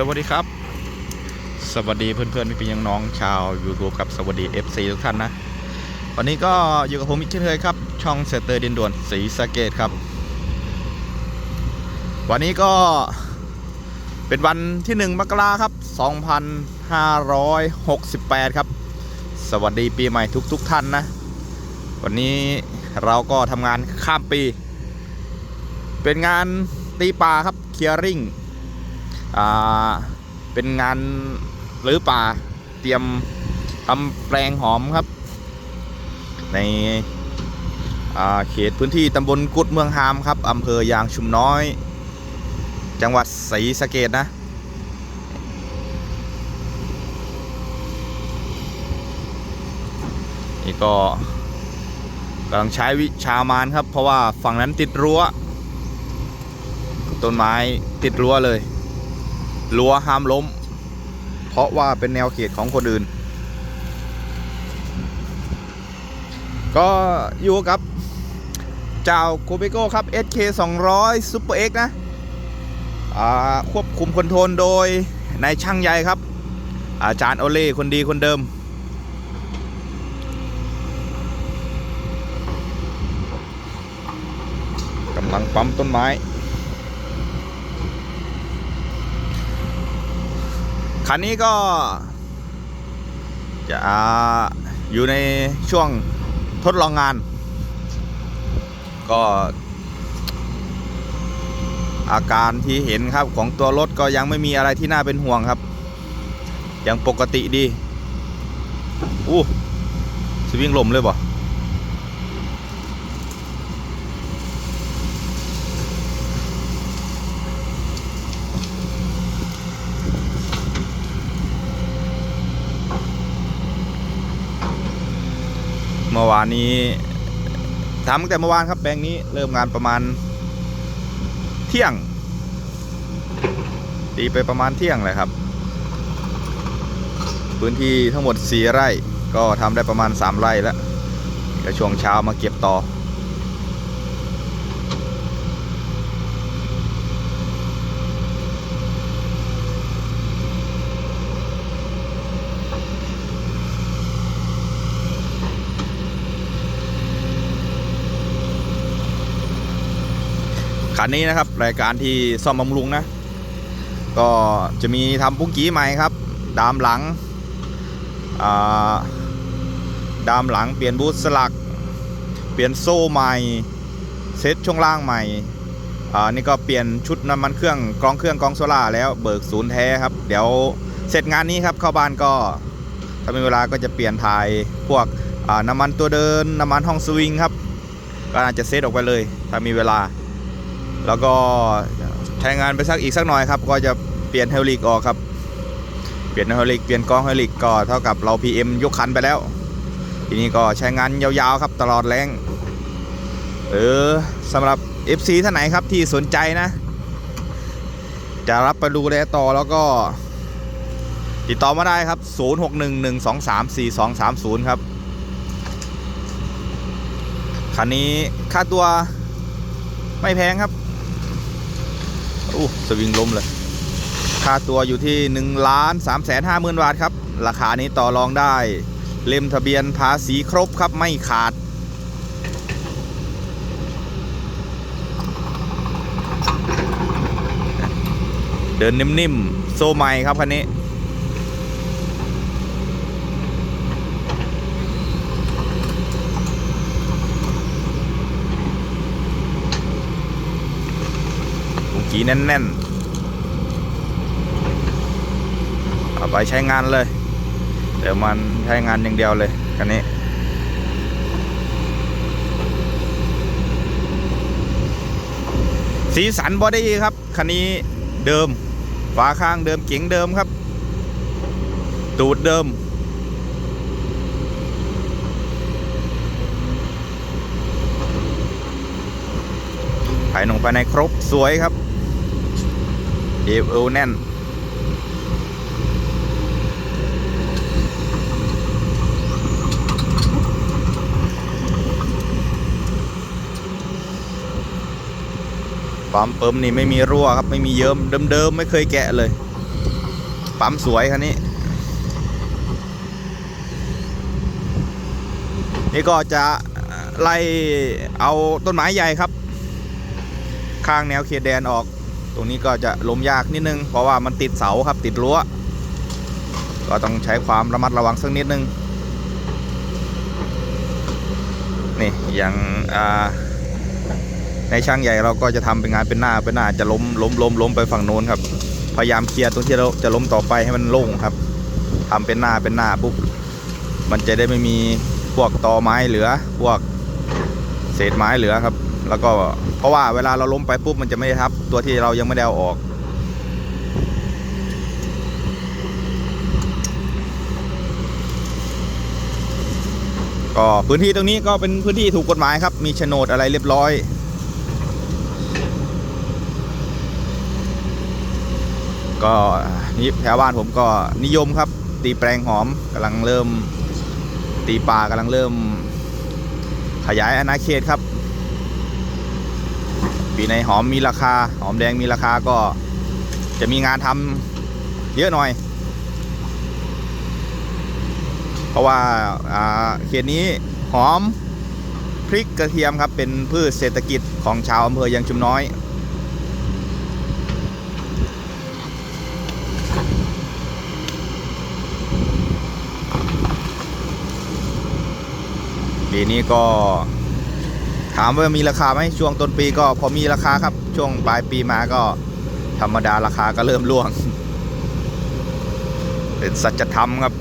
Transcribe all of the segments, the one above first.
สวัสดีครับ สวัสดีเพื่อนๆพี่ๆน้องชาว YouTube กับสวัสดี FC ทุกท่านนะ วันนี้ก็อยู่กับผมอีกเช่นเคยครับ ช่องเซตเตอร์ดินด่วนสีสะเกตครับ วันนี้ก็เป็นวันที่ 1 มกราครับ 2568 ครับ สวัสดีปีใหม่ทุกๆทท่านนะ วันนี้เราก็ทำงานข้ามปี เป็นงานตีปลาครับเคียริงอ่า เป็นงานหรือป่าเตรียมทำแปลงหอมครับ ในเขตพื้นที่ตำบลกุดเมืองฮามครับอำเภอยางชุมน้อย จังหวัดศรีสะเกดนะนี่ก็กำลังใช้วิชามานครับ เพราะว่าฝั่งนั้นติดรั้ว ต้นไม้ติดรั้วเลย รั้วห้ามล้ม เพราะว่าเป็นแนวเขตของคนอื่น ก็อยู่กับ เจ้าโคเบโก้ครับ SK 200 Super X นะอ่าควบคุมคอนโทรลโดยนายช่างใหญ่ครับ อาจารย์โอเล่คนดีคนเดิม กำลังปั๊มต้นไม้ คันนี้ก็ จะออยู่ในช่วงทดลองงาน ก็อาการที่เห็นครับของตัวรถก็ยังไม่มีอะไรที่น่าเป็นห่วงครับ ยังปกติดี อู้สวิ่งลมเลยบ่ มื่อวานนี้ทำตั้งแต่เมื่อวานครับแปลงนี้เริ่มงานประมาณเที่ยง ตีไปประมาณเที่ยงเลยครับ พื้นที่ทั้งหมด4ไร่ก็ทำได้ประมาณ3ไร่แล้วก็ช่วงเช้ามาเก็บต่อ คันนี้นะครับรายการที่ซ่อมบำรุงนะ ก็จะมีทำปุ้งกี้ใหม่ครับ ดามหลังดามหลังเปลี่ยนบูทสลัก เปลี่ยนโซ่ใหม่เซ็ตช่วงล่างใหม่อ่านี่ก็เปลี่ยนชุดน้ำมันเครื่องกรองเครื่องกรองโซล่าแล้วเบิกศูนย์แท้ครับ เดี๋ยวเสร็จงานนี้ครับเข้าบ้านก็ถ้ามีเวลาก็จะเปลี่ยนถ่ายพวกน้ำมันตัวเดินน้ำมันห้องสวิงครับก็น่าจะเซตออกไปเลย ถ้ามีเวลา แล้วก็ใช้งานไปสักอีกสักหน่อยครับ ก็จะเปลี่ยนเฮลิกออกครับเปลี่ยนเฮลิกเปลี่ยนกองเฮลิกก็เท่ากับเรา PM ยกคันไปแล้ว ทีนี้ก็ใช้งานยาวๆครับตลอดแรงเออสำหรับ FC ท่านไหนครับที่สนใจนะ จะรับไปดูแลต่อแล้วก็ ติดต่อมาได้ครับ 0611234230 ครับคันนี้ค่าตัวไม่แพงครับ โอ้สวิงล้มเลยค่าตัวอยู่ที่1ล้าน3แสนห้าหมื่นบาทครับ ราคานี้ต่อรองได้ เล่มทะเบียนภาษีครบครับไม่ขาด เดินนิ่มๆ โซ่ใหม่ครับคันนี้ สีแน่นๆเอาไปใช้งานเลย เดี๋ยวมันใช้งานอย่างเดียวเลยคันนี้สีสันบอดี้ครับ คันนี้เดิม ฝาข้างเดิมเก๋งเดิมครับ ตูดเดิม ภายนงภายในครบสวยครับ เอวเอวแน่น ปั๊มเปิมนี่ไม่มีรั่วครับ ไม่มีเยิ้มเดิมๆ ไม่เคยแกะเลย ปั๊มสวยคันนี้ นี่ก็จะไล่เอาต้นไม้ใหญ่ครับ ข้างแนวเขตแดนออก ตรงนี้ก็จะล้มยากนิดนึง เพราะว่ามันติดเสาครับติดรั้ว ก็ต้องใช้ความระมัดระวังสักนิดนึง นี่อย่างในช่างใหญ่เราก็จะทำเป็นงานเป็นหน้าเป็นหน้าจะล้มล้มล้มล้มไปฝั่งโน้นครับ พยายามเคลียร์ตรงที่เราจะล้มต่อไปให้มันโล่งครับทำเป็นหน้าเป็นหน้าปุ๊บมันจะได้ไม่มีพวกตอไม้เหลือพวกเศษไม้เหลือครับ แล้วก็ เพราะว่าเวลาเราล้มไปปุ๊บมันจะไม่ได้ทับ ตัวที่เรายังไม่ได้เอาออก ก็พื้นที่ตรงนี้ก็เป็นพื้นที่ถูกกฎหมายครับ มีโฉนดอะไรเรียบร้อยก็นี่แถวบ้านผมก็นิยมครับ ตีแปลงหอมกำลังเริ่ม ตีปลากำลังเริ่ม ขยายอาณาเขตครับ ปีในหอมมีราคา หอมแดงมีราคาก็จะมีงานทำเยอะหน่อย เพราะว่าอ่าเขตนี้หอมพริกกระเทียมครับ เป็นพืชเศรษฐกิจของชาวอำเภอยังชุมน้อย ปีนี้ก็ ถามว่ามีราคาไหมช่วงต้นปีก็พอมีราคาครับ ช่วงปลายปีมาก็ธรรมดาราคาก็เริ่มร่วง เป็นสัจธรรมครับ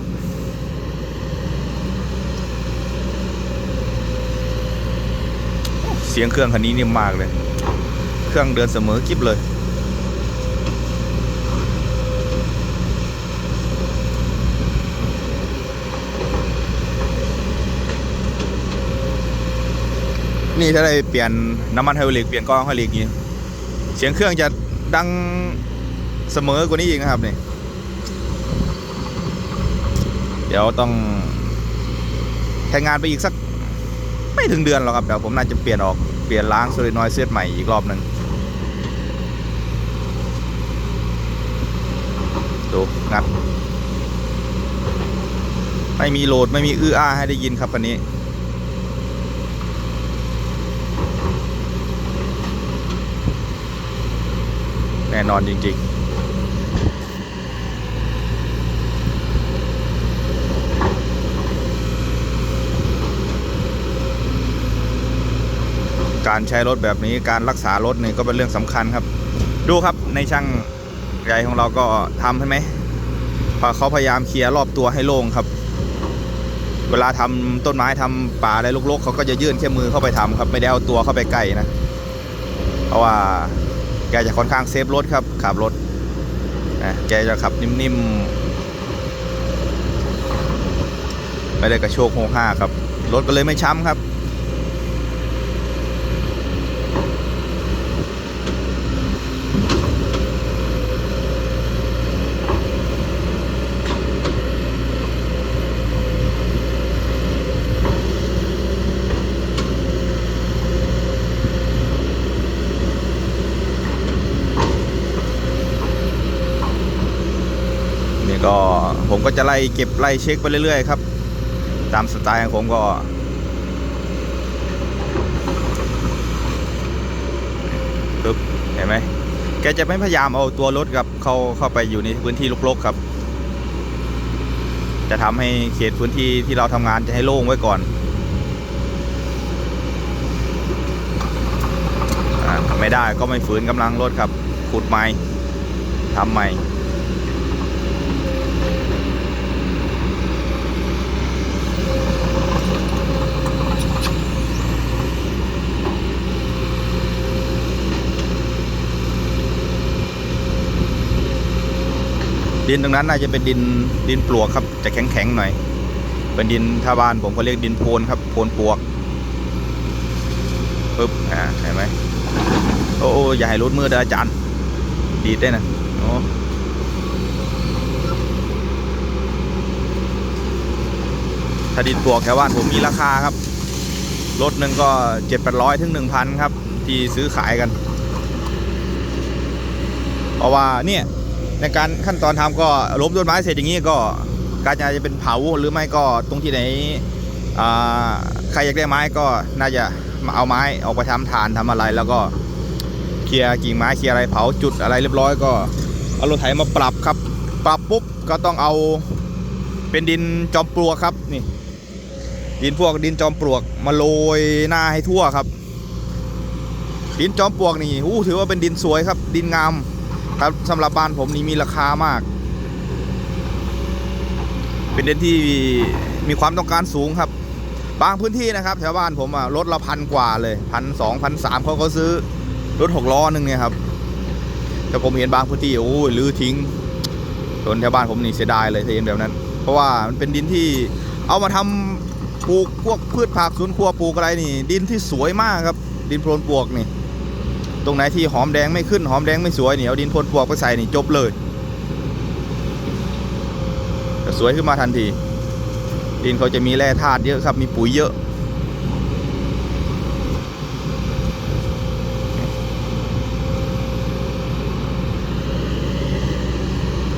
เสียงเครื่องคันนี้นิ่มมากเลย เครื่องเดินเสมอกิบเลย นี่ถ้าได้เปลี่ยนน้ำมันไฮดรอลิกเปลี่ยนกล้องไฮดรอลิกนี้เสียงเครื่องจะดังเสมอกว่านี้อีกนะครับนี่เดี๋ยวต้องแทงงานไปอีกสักไม่ถึงเดือนหรอกครับเดี๋ยวผมน่าจะเปลี่ยนออกเปลี่ยนล้างโซลินอยด์เซตใหม่อีกรอบหนึ่งดูงัดไม่มีโหลดไม่มีอื้ออ้าให้ได้ยินครับคันนี้ น่นอนจริง ๆการใช้รถแบบนี้การรักษารถนี่ก็เป็นเรื่องสำคัญครับ ดูครับในช่างใหญ่ของเราก็ทำใช่ไหมพอเขาพยายามเคลียร์รอบตัวให้โล่งครับ เวลาทำต้นไม้ทำป่าอะไรรกๆเขาก็จะยื่นแค่มือเข้าไปทำครับ ไม่ได้เอาตัวเข้าไปใกล้นะ เพราะว่า จะค่อนข้างเซฟรถครับขับรถแกจะขับนิ่มๆไม่ได้กระโชกโฮห้าครับรถก็เลยไม่ช้ำครับ นี่ก็ผม ก็จะไล่เก็บไล่เช็คไปเรื่อยๆครับ ตามสไตล์ของผมก็ ปึ๊บ เห็นไหม แกจะไม่พยายามเอาตัวรถกับเข้าเข้าไปอยู่ในพื้นที่รกๆครับ จะทำให้เขตพื้นที่ที่เราทำงานจะให้โล่งไว้ก่อนอไม่ได้ก็ไม่ฝืนกำลังรถครับขุดใหม่ทำใหม่ ดินตรงนั้นน่าจะเป็นดินดินปลวกครับจะแข็งๆหน่อย เป็นดินท่าบ้านผมก็เรียกดินโพนครับโพนปลวกปึ๊บอ่าเห็นไหมโอ้อย่าให้รุดมือเด้อาจารย์ ดีได้นะโอ้ถ้าดินปลวกแถวบ้านผมมีราคาครับรถหนึ่งก็เจ็ดแปดร้อยถึงหนึ่งพันครับ ที่ซื้อขายกัน เพราะว่าเนี่ย ในการขั้นตอนทำก็ล้มต้นไม้เสร็จอย่างนี้ก็การจะเป็นเผาหรือไม่ก็ตรงที่ไหนใครอยากได้ไม้ก็น่าจะมาเอาไม้ออกไปทำฐานทำอะไร แล้วก็เคลียร์กิ่งไม้เคลียร์อะไรเผาจุดอะไรเรียบร้อยก็เอารถไถมาปรับครับ ปรับปุ๊บก็ต้องเอาเป็นดินจอมปลวกครับนี่ ดินพวกดินจอมปลวกมาโรยหน้าให้ทั่วครับ ดินจอมปลวกนี่อู้ถือว่าเป็นดินสวยครับ ดินงาม ครับสำหรับบ้านผมนี่มีราคามาก เป็นดินที่มีความต้องการสูงครับ บางพื้นที่นะครับ แถวบ้านผมอะรถละพันกว่าเลยพันสองพันสามเขาก็ซื้อรถหกล้อหนึ่งเนี่ยครับ แต่ผมเห็นบางพื้นที่โอ้ยลื้อทิ้งจนแถวบ้านผมนี่เสียดายเลยที่เห็นแบบนั้น เพราะว่ามันเป็นดินที่เอามาทำปลูกพวกพืชผักสวนครัวปลูกอะไรนี่ ดินที่สวยมากครับ ดินโพรนปลวกนี่ ตรงไหนที่หอมแดงไม่ขึ้นหอมแดงไม่สวยเนี่ยเอาดินพรนปวกไปใส่นี่จบเลยจะสวยขึ้นมาทันที ดินเขาจะมีแร่ธาตุเยอะครับมีปุ๋ยเยอะ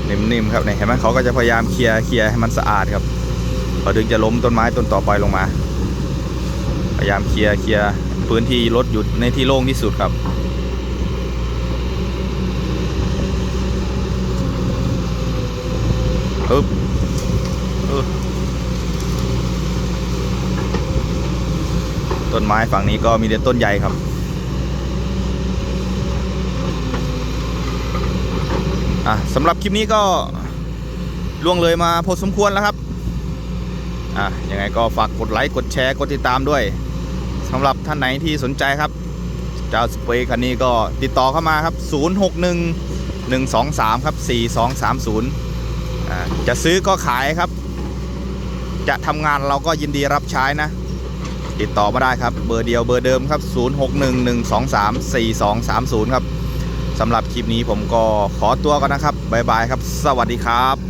นิ่มๆครับเนี่ยเห็นไหมเขาก็จะพยายามเคลียร์เคลียร์ให้มันสะอาดครับเขาถึงจะล้มต้นไม้ต้นต่อไปลงมา พยายามเคลียร์เคลียร์พื้นที่รถหยุดในที่โล่งที่สุดครับ ปึ๊บปึ๊บต้นไม้ฝั่งนี้ก็มีแต่ต้นใหญ่ครับ อะสำหรับคลิปนี้ก็ล่วงเลยมาพอสมควรแล้วครับ อะยังไงก็ฝากกดไลค์ กดแชร์ กดติดตามด้วยสำหรับท่านไหนที่สนใจครับ เจ้าสเปรย์คันนี้ก็ติดต่อเข้ามาครับ 061 123 ครับ 4230อ่า จะซื้อก็ขายครับ จะทำงานเราก็ยินดีรับใช้นะ ติดต่อมาได้ครับ เบอร์เดียวเบอร์เดิมครับ 0611234230 ครับสำหรับคลิปนี้ผมก็ขอตัวก่อนนะครับ บ๊ายบายครับ สวัสดีครับ